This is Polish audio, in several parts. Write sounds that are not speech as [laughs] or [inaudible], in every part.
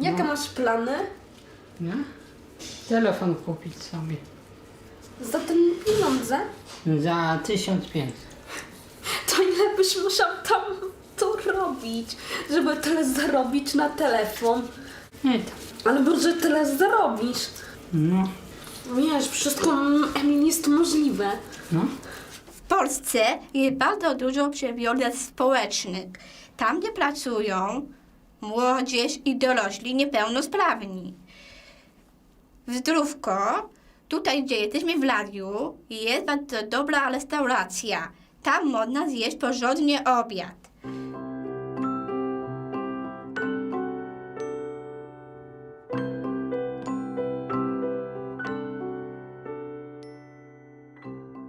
Jakie masz plany? Nie? Telefon kupić sobie. Za ten pieniądze? Za 1500. [laughs] To ile byś musiał tam to robić, żeby tyle zarobić na telefon? Nie tam. Ale może tyle zarobisz? No, Wiesz, wszystko mm, jest możliwe. no. W Polsce jest bardzo dużo przedsiębiorstw społecznych. Tam, gdzie pracują młodzież i dorośli niepełnosprawni. W Zdrówko, tutaj gdzie jesteśmy w Ladiu, jest bardzo dobra restauracja. Tam można zjeść porządnie obiad.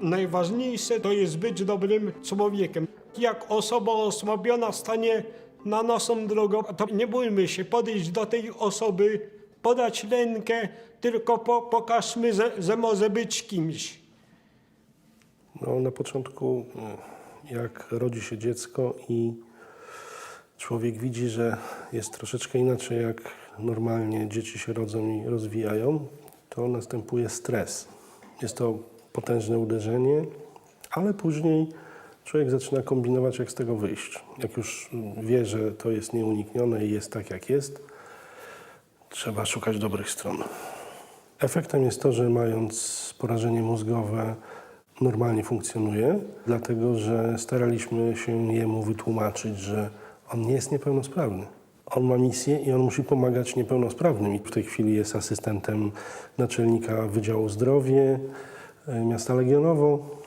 Najważniejsze to jest być dobrym człowiekiem. Jak osoba osłabiona stanie na naszą drogę, to nie bójmy się podejść do tej osoby, podać rękę, tylko po, pokażmy, że, że może być kimś. No, na początku, e, jak rodzi się dziecko i człowiek widzi, że jest troszeczkę inaczej, jak normalnie dzieci się rodzą i rozwijają, to następuje stres. Jest to potężne uderzenie, ale później człowiek zaczyna kombinować, jak z tego wyjść. Jak już wie, że to jest nieuniknione i jest tak, jak jest, trzeba szukać dobrych stron. Efektem jest to, że mając porażenie mózgowe normalnie funkcjonuje, dlatego że staraliśmy się jemu wytłumaczyć, że on nie jest niepełnosprawny. On ma misję i on musi pomagać niepełnosprawnym. I w tej chwili jest asystentem naczelnika Wydziału Zdrowie e, miasta Legionowo.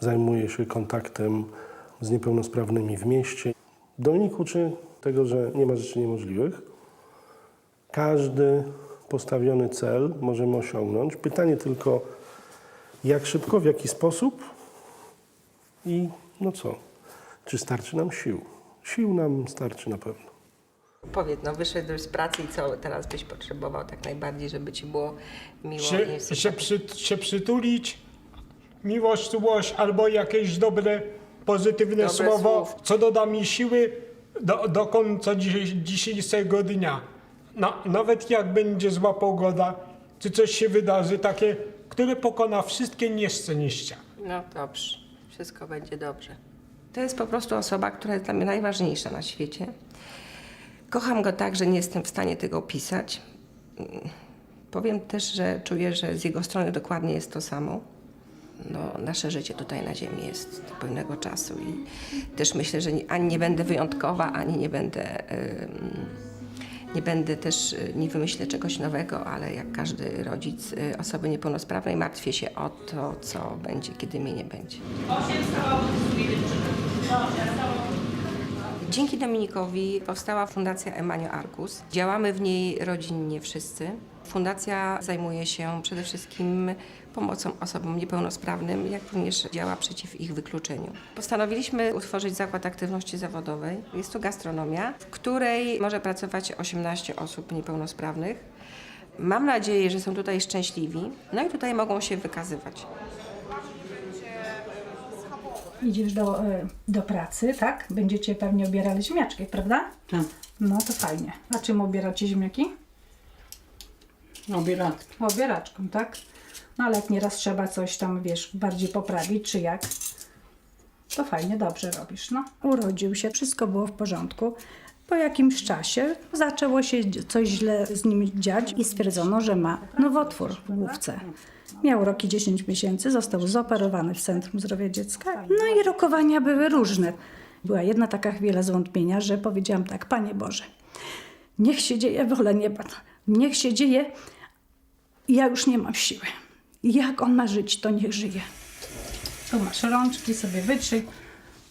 Zajmuje się kontaktem z niepełnosprawnymi w mieście. Dominik uczy tego, że nie ma rzeczy niemożliwych. Każdy postawiony cel możemy osiągnąć. Pytanie tylko, jak szybko, w jaki sposób i no co, czy starczy nam sił? Sił nam starczy na pewno. Powiedz, no wyszedłeś z pracy i co teraz byś potrzebował tak najbardziej, żeby ci było miło Się, i się, przy, się przytulić, miłość, czułość albo jakieś dobre, pozytywne Dobre słowo, słów. co doda mi siły do, do końca dziś, dzisiejszego dnia. Na, nawet jak będzie zła pogoda, czy coś się wydarzy takie, które pokona wszystkie nieszczęścia. No dobrze, wszystko będzie dobrze. To jest po prostu osoba, która jest dla mnie najważniejsza na świecie. Kocham go tak, że nie jestem w stanie tego opisać. Powiem też, że czuję, że z jego strony dokładnie jest to samo. No, nasze życie tutaj na Ziemi jest do pewnego czasu i też myślę, że ani nie będę wyjątkowa, ani nie będę, nie będę też, y, nie wymyślę czegoś nowego, ale jak każdy rodzic y, osoby niepełnosprawnej martwię się o to, co będzie, kiedy mnie nie będzie. Dzięki Dominikowi powstała Fundacja Emanio Arcus. Działamy w niej rodzinnie wszyscy. Fundacja zajmuje się przede wszystkim pomocą osobom niepełnosprawnym, jak również działa przeciw ich wykluczeniu. Postanowiliśmy utworzyć zakład aktywności zawodowej. Jest to gastronomia, w której może pracować 18 osób niepełnosprawnych. Mam nadzieję, że są tutaj szczęśliwi, no i tutaj mogą się wykazywać. Idziesz do, e, do pracy, tak? Będziecie pewnie obierali ziemniaczki, prawda? Tak. No to fajnie. A czym obieracie ziemniaki? Obieratki. Obieraczką, tak? No ale jak nieraz trzeba coś tam, wiesz, bardziej poprawić, czy jak, to fajnie, dobrze robisz, no. Urodził się, wszystko było w porządku. Po jakimś czasie zaczęło się coś źle z nim dziać i stwierdzono, że ma nowotwór w główce. Miał rok i 10 miesięcy, został zoperowany w Centrum Zdrowia Dziecka. No i rokowania były różne. Była jedna taka chwila zwątpienia, że powiedziałam tak, Panie Boże, niech się dzieje wola nieba, niech się dzieje, ja już nie mam siły. Jak on ma żyć, to niech żyje. Tu masz rączki, sobie wytrzyj.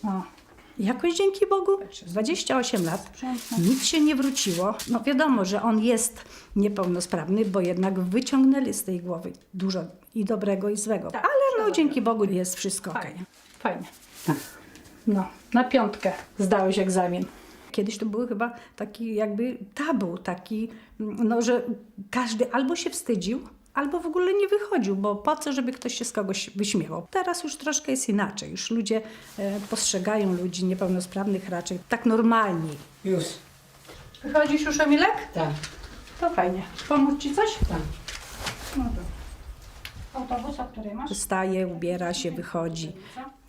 O. Jakoś dzięki Bogu, 28 lat, nic się nie wróciło. No wiadomo, że on jest niepełnosprawny, bo jednak wyciągnęli z tej głowy dużo i dobrego, i złego. Ale no dzięki Bogu jest wszystko ok. Fajnie. No, na piątkę zdałeś egzamin. Kiedyś to był chyba taki jakby tabu, taki, no, że każdy albo się wstydził, albo w ogóle nie wychodził, bo po co, żeby ktoś się z kogoś wyśmiewał. Teraz już troszkę jest inaczej. Już ludzie e, postrzegają ludzi niepełnosprawnych raczej tak normalnie. Już. Wychodzisz już, Emilek? Tak. To fajnie. Pomóc Ci coś? Tak. No dobra. Autobus, o której masz? Wstaje, ubiera się, wychodzi.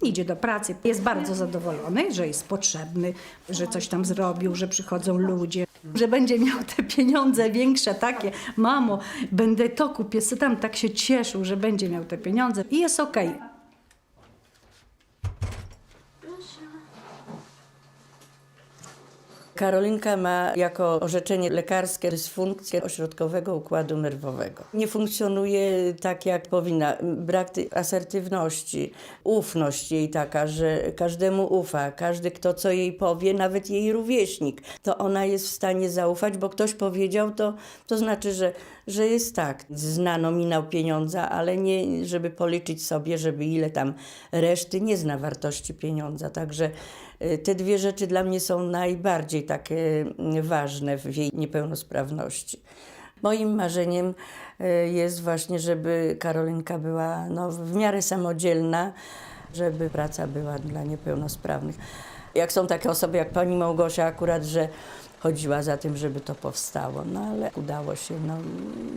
Idzie do pracy. Jest bardzo zadowolony, że jest potrzebny, że coś tam zrobił, że przychodzą ludzie, że będzie miał te pieniądze większe, takie. Mamo, będę to kupię, co tam tak się cieszył, że będzie miał te pieniądze i jest okej. Karolinka ma jako orzeczenie lekarskie dysfunkcję ośrodkowego układu nerwowego. Nie funkcjonuje tak, jak powinna. Brak asertywności, ufność jej taka, że każdemu ufa. Każdy, kto co jej powie, nawet jej rówieśnik, to ona jest w stanie zaufać, bo ktoś powiedział, to, to znaczy, że, że jest tak. Zna nominał pieniądza, ale nie, żeby policzyć sobie, żeby ile tam reszty, nie zna wartości pieniądza. Także y, te dwie rzeczy dla mnie są najbardziej takie y, ważne w jej niepełnosprawności. Moim marzeniem y, jest właśnie, żeby Karolinka była no, w miarę samodzielna, żeby praca była dla niepełnosprawnych. Jak są takie osoby jak pani Małgosia akurat, że chodziła za tym, żeby to powstało, no ale udało się, no,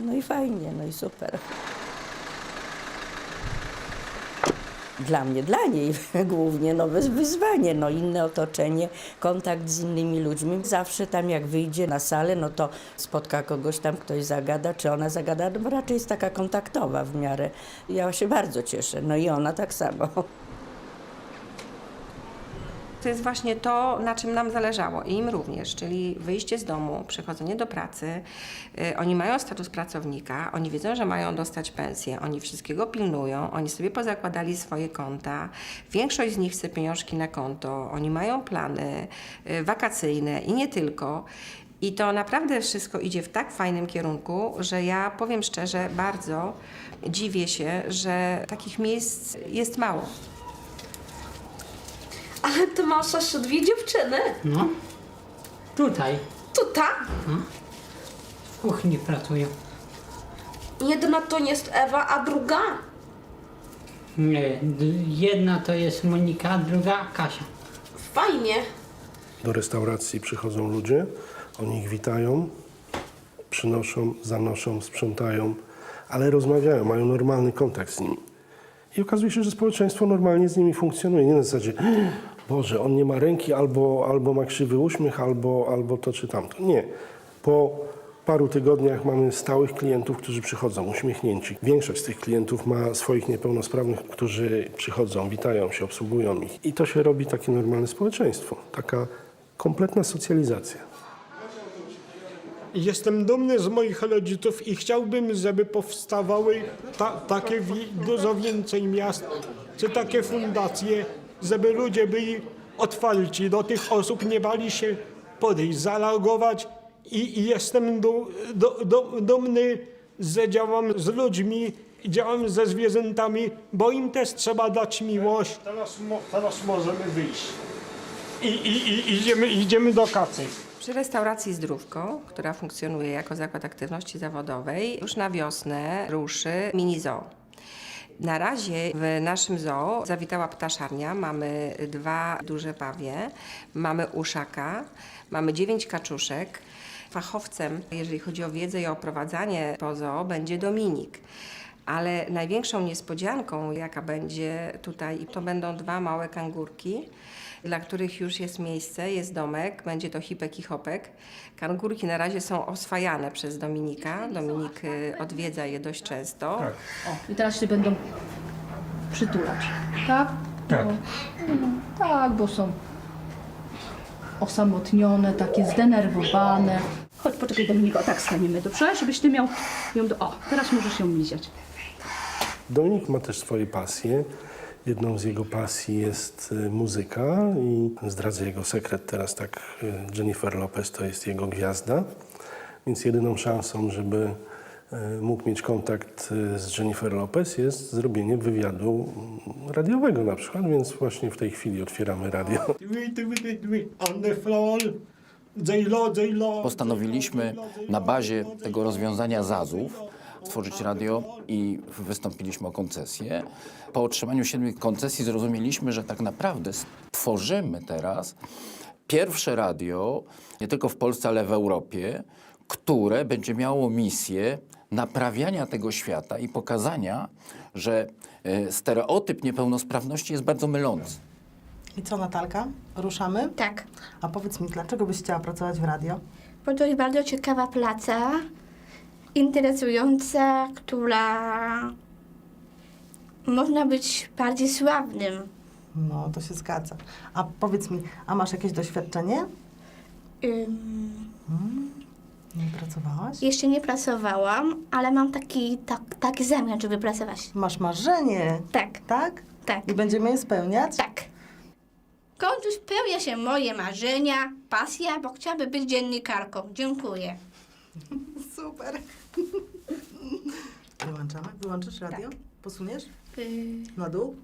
no i fajnie, no i super. Dla mnie, dla niej [laughs] głównie no, wyz- wyzwanie, no, inne otoczenie, kontakt z innymi ludźmi. Zawsze tam jak wyjdzie na salę, no to spotka kogoś tam, ktoś zagada, czy ona zagada, no, raczej jest taka kontaktowa w miarę. Ja się bardzo cieszę, no i ona tak samo. To jest właśnie to, na czym nam zależało i im również, czyli wyjście z domu, przychodzenie do pracy. Y, Oni mają status pracownika, oni wiedzą, że mają dostać pensję, oni wszystkiego pilnują, oni sobie pozakładali swoje konta. Większość z nich chce pieniążki na konto, oni mają plany y, wakacyjne i nie tylko. I to naprawdę wszystko idzie w tak fajnym kierunku, że ja powiem szczerze, bardzo dziwię się, że takich miejsc jest mało. Ale ty masz aż dwie dziewczyny. No. Tutaj, To ta? w kuchni pracują. Jedna to jest Ewa, a druga? Nie, d- jedna to jest Monika, a druga Kasia. Fajnie. Do restauracji przychodzą ludzie, oni ich witają, przynoszą, zanoszą, sprzątają, ale rozmawiają, mają normalny kontakt z nimi. I okazuje się, że społeczeństwo normalnie z nimi funkcjonuje. Nie na zasadzie, Boże, on nie ma ręki, albo, albo ma krzywy uśmiech, albo, albo to czy tamto. Nie. Po paru tygodniach mamy stałych klientów, którzy przychodzą uśmiechnięci. Większość z tych klientów ma swoich niepełnosprawnych, którzy przychodzą, witają się, obsługują ich. I to się robi takie normalne społeczeństwo. Taka kompletna socjalizacja. Jestem dumny z moich rodziców i chciałbym, żeby powstawały ta, takie dużo więcej miast, czy takie fundacje, żeby ludzie byli otwarci do tych osób, nie bali się podejść, zareagować i, i jestem du, du, du, dumny, że działam z ludźmi, działam ze zwierzętami, bo im też trzeba dać miłość. Teraz, teraz możemy wyjść. I, i, i idziemy, idziemy do kacy. Przy restauracji Zdrówko, która funkcjonuje jako zakład aktywności zawodowej, już na wiosnę ruszy mini zoo. Na razie w naszym zoo zawitała ptaszarnia. Mamy dwa duże pawie, mamy uszaka, mamy dziewięć kaczuszek. Fachowcem, jeżeli chodzi o wiedzę i o prowadzenie po zoo, będzie Dominik. Ale największą niespodzianką, jaka będzie tutaj, to będą dwa małe kangurki, dla których już jest miejsce, jest domek, będzie to hipek i hopek. Kangurki na razie są oswajane przez Dominika. Dominik y, odwiedza je dość często. O, i teraz się będą przytulać. Tak? Tak. No, tak, bo są osamotnione, takie zdenerwowane. Chodź, poczekaj Dominiko, tak staniemy, dobrze? Żebyś ty miał ją do... O, teraz możesz ją liziać. Dominik ma też swoje pasje. Jedną z jego pasji jest y, muzyka i zdradzę jego sekret teraz tak. y, Jennifer Lopez to jest jego gwiazda, więc jedyną szansą, żeby y, mógł mieć kontakt z Jennifer Lopez jest zrobienie wywiadu radiowego na przykład, więc właśnie w tej chwili otwieramy radio. On the floor. J-Lo, J-Lo. Postanowiliśmy na bazie tego rozwiązania ZAZ-ów stworzyć radio i wystąpiliśmy o koncesję. Po otrzymaniu siedmiu koncesji zrozumieliśmy, że tak naprawdę stworzymy teraz pierwsze radio, nie tylko w Polsce, ale w Europie, które będzie miało misję naprawiania tego świata i pokazania, że e, stereotyp niepełnosprawności jest bardzo mylący. I co, Natalka? Ruszamy? Tak, A powiedz mi, dlaczego byś chciała pracować w radio? bo to jest bardzo ciekawa praca, interesująca, która można być bardziej sławnym. No, to się zgadza. A powiedz mi, a masz jakieś doświadczenie? Ym, Nie pracowałaś? jeszcze nie pracowałam, ale mam taki, tak, taki zamiar, żeby pracować. Masz marzenie, Tak, tak? tak, I będziemy je spełniać? tak. W końcu spełnia się moje marzenia, pasja, bo chciałabym być dziennikarką. Dziękuję. Super. [laughs] Wyłączamy? Wyłączysz radio? Posuniesz? Yy, Na dół?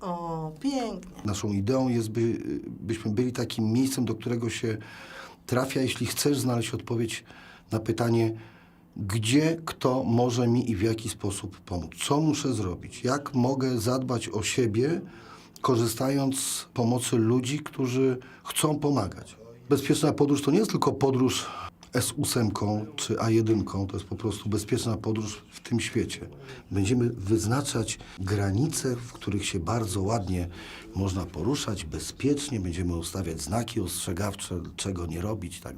O, pięknie. Naszą ideą jest, by, byśmy byli takim miejscem, do którego się trafia, jeśli chcesz znaleźć odpowiedź na pytanie, gdzie kto może mi i w jaki sposób pomóc. Co muszę zrobić? Jak mogę zadbać o siebie, korzystając z pomocy ludzi, którzy chcą pomagać. Bezpieczna podróż to nie jest tylko podróż S8 czy A1, to jest po prostu bezpieczna podróż w tym świecie. Będziemy wyznaczać granice, w których się bardzo ładnie można poruszać, bezpiecznie, będziemy ustawiać znaki ostrzegawcze, czego nie robić i tak.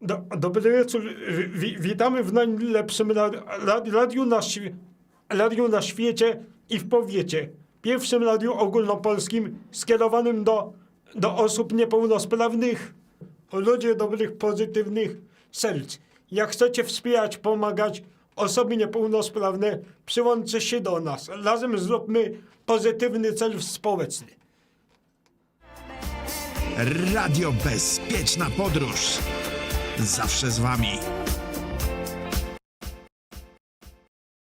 Do, dobry wieczór. Wi, witamy w najlepszym ra, ra, radiu, na, radiu na świecie i w powiecie. Pierwszym radiu ogólnopolskim skierowanym do, do osób niepełnosprawnych, o ludzie dobrych, pozytywnych serc. Jak chcecie wspierać, pomagać osoby niepełnosprawne, przyłączcie się do nas. Razem zróbmy pozytywny cel społeczny. Radio Bezpieczna Podróż. Zawsze z Wami.